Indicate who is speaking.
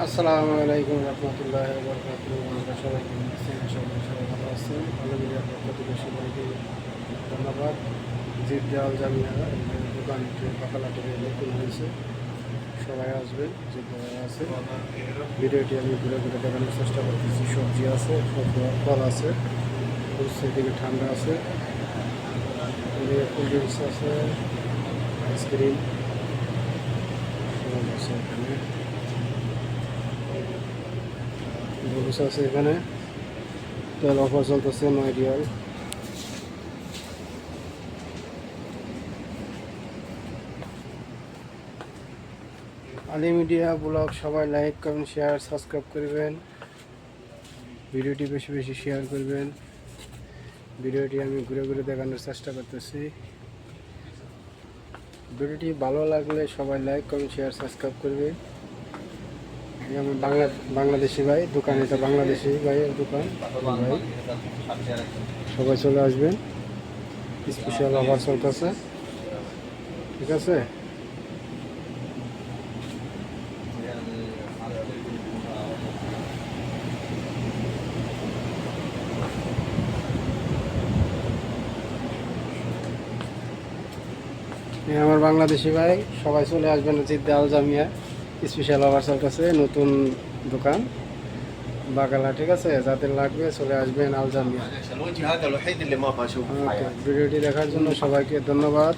Speaker 1: আসসালামু আলাইকুম রহমতুল্লাহ বরকাতুহ। আমরা সবাই সবাই ভালো আছেন। ভালো পক্ষ থেকে সবাইকে ধন্যবাদ। জিদ দেওয়াল জামিয়া দোকানটি বাকালাটি নতুন হয়েছে। সবাই আসবেন যে আছে। ভিডিওটি আমি ঘুরে ঘুরে দেখানোর চেষ্টা করতেছি। সবজি আছে ফল- আছে দিকে ঠান্ডা আছে। কোল্ড ড্রিঙ্কস আছে, আইসক্রিম। সব আছে এখানে। আছে এখানে। তেল অফার চলতেছে নয় আলি মিডিয়া ব্লগ, সবাই লাইক কমেন্ট শেয়ার সাবস্ক্রাইব করবেন। ভিডিওটি বেশি বেশি শেয়ার করবেন। ভিডিওটি আমি ঘুরে ঘুরে দেখানোর চেষ্টা করতেছি। ভিডিওটি ভালো লাগলে সবাই লাইক কমেন্ট শেয়ার সাবস্ক্রাইব করবে আমার বাংলা, বাংলাদেশি ভাই, দোকান এটা বাংলাদেশি ভাইয়ের দোকান ভাই। সবাই চলে আসবেন। স্পেশাল অফার চলতেছে। ঠিক আছে? আমার বাংলাদেশি ভাই, সবাই চলে আসবেন Jeddah Al Jamia. Special offer চলতেছে নতুন দোকান। বাগালা ঠিক আছে? যাতে লাগবে চলে আসবেন
Speaker 2: আলজামিয়া।
Speaker 1: ভিডিওটি দেখার জন্য সবাইকে ধন্যবাদ।